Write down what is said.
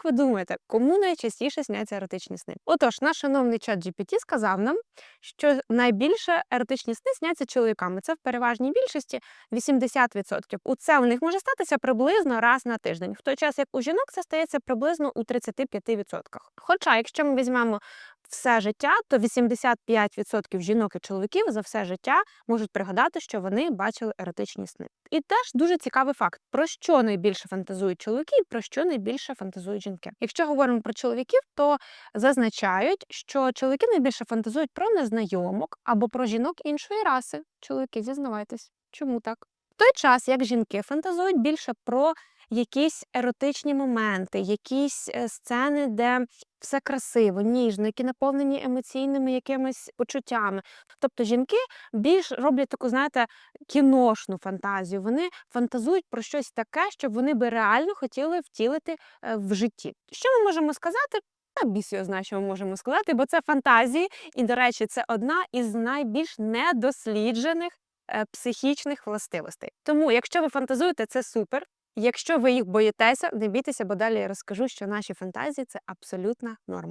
Як ви думаєте, кому найчастіше сняться еротичні сни? Отож, наш шановний чат GPT сказав нам, що найбільше еротичні сни сняться чоловіками. Це в переважній більшості 80%. У це у них може статися приблизно раз на тиждень, в той час як у жінок це стається приблизно у 35%. Хоча, якщо ми візьмемо все життя, то 85% жінок і чоловіків за все життя можуть пригадати, що вони бачили еротичні сни. І теж дуже цікавий факт: про що найбільше фантазують чоловіки, і про що найбільше фантазують жінки. Якщо говоримо про чоловіків, то зазначають, що чоловіки найбільше фантазують про незнайомок або про жінок іншої раси. Чоловіки, зізнавайтесь, чому так? Той час як жінки фантазують більше про якісь еротичні моменти, якісь е, сцени, де все красиво, ніжно, які наповнені емоційними якимись почуттями. Тобто жінки більш роблять таку, знаєте, кіношну фантазію. Вони фантазують про щось таке, що вони би реально хотіли втілити е, в житті. Що ми можемо сказати? Та біс його знає, що ми можемо сказати, бо це фантазії, і, до речі, це одна із найбільш недосліджених психічних властивостей. Тому, якщо ви фантазуєте, це супер. Якщо ви їх боїтеся, не бійтеся, бо далі я розкажу, що наші фантазії це абсолютна норма.